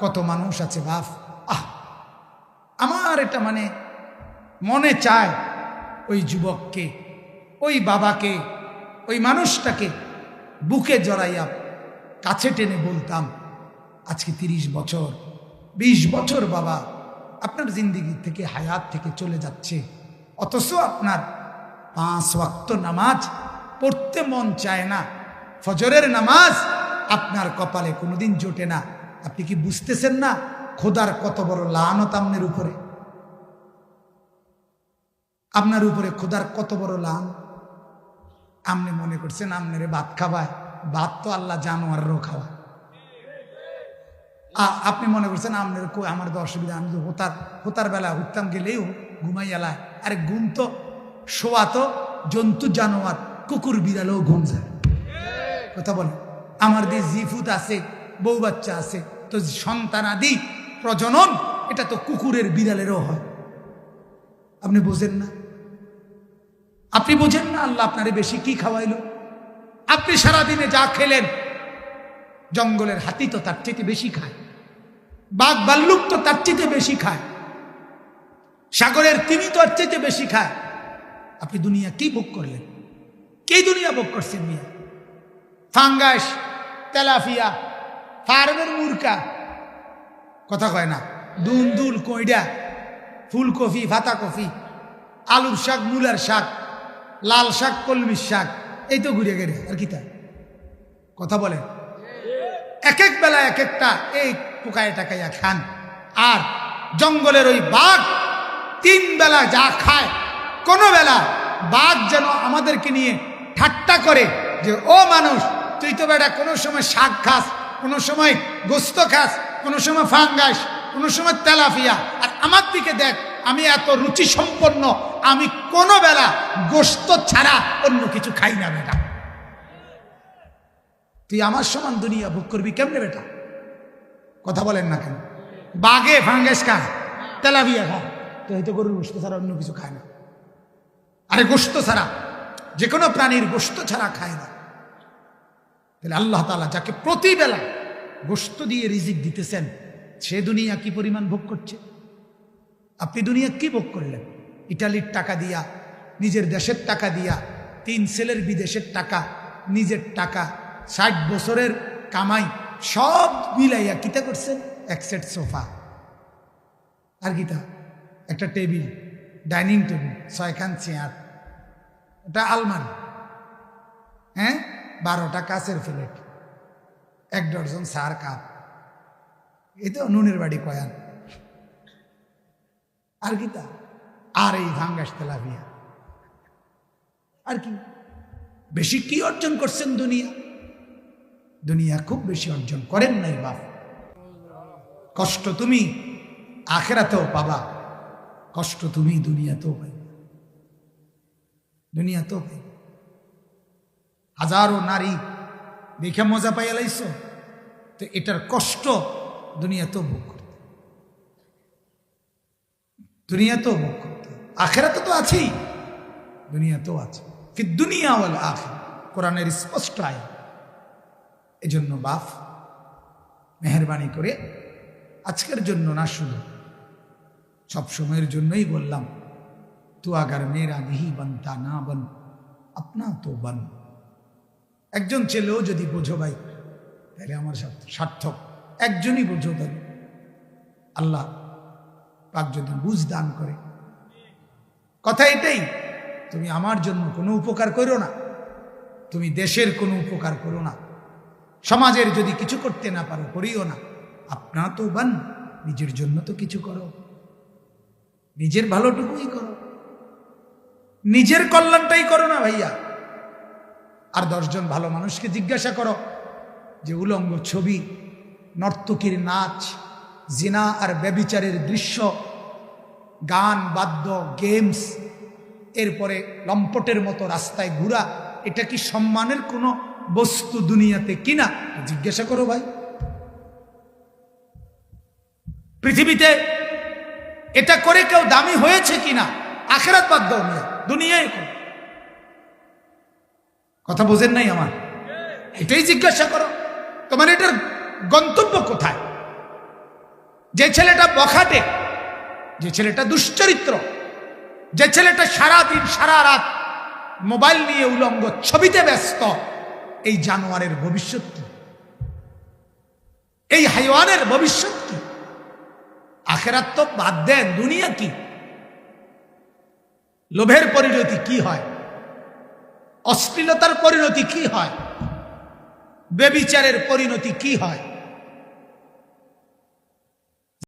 কত মানুষ আছে বাপ। আহ, আমার এটা মানে মনে চায় ওই যুবককে, ওই বাবাকে, ওই মানুষটাকে বুকে জড়াইয়া কাছে টেনে বলতাম, আজকে তিরিশ বছর ২০ বছর বাবা, আপনার জিন্দিগি থেকে হায়াত থেকে চলে যাচ্ছে। অথচ আপনার পাঁচ ওয়াক্ত নামাজ পড়তে মন চায় না। ফজরের নামাজ আপনার কপালে কোনোদিন জোটে না। আপনি কি বুঝতেছেন না? খোদার কত বড় লানত আপনার উপরে। আপনার উপরে খোদার কত বড় লান। আপনি মনে করছেন আপনারে ভাত খাওয়ায়। ভাত তো আল্লাহ জানোয়ারও খাওয়ায়। আপনি মনে করছেন আপনার আমার তো অসুবিধা, আমি তো হোতার হোতার বেলা উঠতাম গেলেও ঘুমাই এলায়। আরে ঘুম তো, শোয়া তো, জন্তু, জানোয়ার, কুকুর, বিড়ালেও ঘুম যায়। কথা বলে আমার যে জিফুত আছে, বউ বাচ্চা আছে তো সন্তানাদি প্রজনন, এটা তো কুকুরের বিড়ালেরও হয়। আপনি বোঝেন না? আপনি বোঝেন না আল্লাহ আপনারে বেশি কি খাওয়াইলো? আপনি সারাদিনে যা খেলেন, জঙ্গলের হাতি তো তার চেয়ে বেশি খায়, বাঘ ভাল্লুক তো তার চেয়ে বেশি খায়, সাগরের তিনি তো আর চেয়ে বেশি খায়। আপনি দুনিয়া কি ভোগ করলেন? কি দুনিয়া ভোগ করছেন মিয়া? ফাঙ্গাস, তেলাফিয়া ফার্মের মুরকা। কথা কয় না। দুন দুল কইডা ফুলকপি কফি আলুর শাক, মূলার শাক, লাল শাক, কলমির শাক, এই তো ঘুরে গেলে আর কি তা? কথা বলেন এক এক বেলা এক একটা এই পোকায় টাকাইয়া খান। আর জঙ্গলের ওই বাঘ তিন বেলা যা খায়, কোনো বেলা বাঘ যেন আমাদেরকে নিয়ে ঠাট্টা করে যে, ও মানুষ, তুই তো বেটা কোনো সময় শাক খাস কোনো সময় গোস্ত খাস, কোনো সময় ফাঙ্গাস, কোনো সময় তেলাফিয়া আর আমার দিকে দেখ, আমি এত রুচি সম্পন্ন, আমি কোনো বেলা গোস্ত ছাড়া অন্য কিছু খাই না, বেটা। তুই আমার সমান দুনিয়া ভোগ করবি কেমনে, বেটা? কথা বলেন না কেন? বাঘে ফাঙ্গাস খায় তেলাভিয়া খায় তো হয়তো গরুর গোস্ত ছাড়া অন্য কিছু খায় না। আরে গোস্ত ছাড়া যে কোনো প্রাণীর গোস্ত ছাড়া খায় না। তাহলে আল্লাহ তালা যাকে প্রতিবেলা গোস্ত দিয়ে রিজিক দিতেছেন, সে দুনিয়া কি পরিমাণ ভোগ করছে? আপনি দুনিয়া কি ভোগ করলেন? ইটালির টাকা দিয়া, নিজের দেশের টাকা দিয়া, তিন ছেলের বিদেশের টাকা, নিজের টাকা, ষাট বছরের কামাই, সব মিলাইয়া কিতা করছেন? এক সেট সোফা। আর কিতা? একটা টেবিল, ডাইনিং টেবিল, ছয়খান চেয়ার, একটা আলমারি। হ্যাঁ? বারোটা কাছের প্লেট এক ডজন সার কাপ। এই তো নুনের বাড়ি কয়ান। আর কি তা? আর এই ভাঙ্গাস তেলাপিয়া। আর কি? বেশি কি অর্জন করছেন দুনিয়া? দুনিয়া খুব বেশি অর্জন করেন নাই বাপ। কষ্ট তুমি আখেরাতেও পাবা। কষ্ট তুমি দুনিয়াতেও পাইবা। দুনিয়াতেও পাইবা। হাজারো নারী দেখে মজা পাইয়া লাইছ, তো এটার কষ্ট দুনিয়াতেও ভোগ করতে। দুনিয়াতেও ভোগ করতে। আখেরাতে তো আছেই, দুনিয়াতেও আছে। কি দুনিয়া বলে আখের? কোরআনের স্পষ্ট আয় এজন্য বাপ, মেহরবানি করে আজকের জন্য না শুধু সব সময়ের জন্যই বললাম, তু আগার মেয়েরা নেহি বনতা না বন, আপনা তো বন। একজন ছেলেও যদি বোঝো ভাই, তাহলে আমার সার্থক। একজনই বোঝো তাহলে আল্লাহ পাক যদি বুঝ দান করে। কথা এটাই, তুমি আমার জন্য কোনো উপকার করো না। তুমি দেশের কোনো উপকার করো না। সমাজের যদি কিছু করতে না পারো, করিও না। আপনা তো বান নিজের জন্য তো কিছু করো। নিজের ভালোটুকুই করো। নিজের কল্যাণটাই করো না ভাইয়া। আর দশজন ভালো মানুষকে জিজ্ঞাসা করো যে উলঙ্গ ছবি, নর্তকীর নাচ, জিনা আর ব্যবিচারের দৃশ্য, গান, বাদ্য, গেমস, এরপরে লম্পটের মতো রাস্তায় ঘোরা, এটা কি সম্মানের কোনো বস্তু দুনিয়াতে কিনা? জিজ্ঞাসা করো ভাই। পৃথিবীতে এটা করে কেউ দামি হয়েছে কিনা? আখেরাত বাদ দাও দুনিয়ায়। কথা বোঝেন নাই আমার? এটাই জিজ্ঞাসা করো। তোমার এটার গন্তব্য কোথায়? যে ছেলেটা বখাটে, যে ছেলেটা দুশ্চরিত্র, যে ছেলেটা সারাদিন সারা রাত মোবাইল নিয়ে উলঙ্গ, ছবিতে ব্যস্ত, এই জানোয়ারের ভবিষ্যৎ কি? এই হাইওয়ানের ভবিষ্যৎ কি? আখেরাত তো বাদ দেন, দুনিয়া কি? লোভের পরিণতি কি হয়? অশ্লীলতার পরিণতি কি হয়? বেবিচারের পরিণতি কি হয়?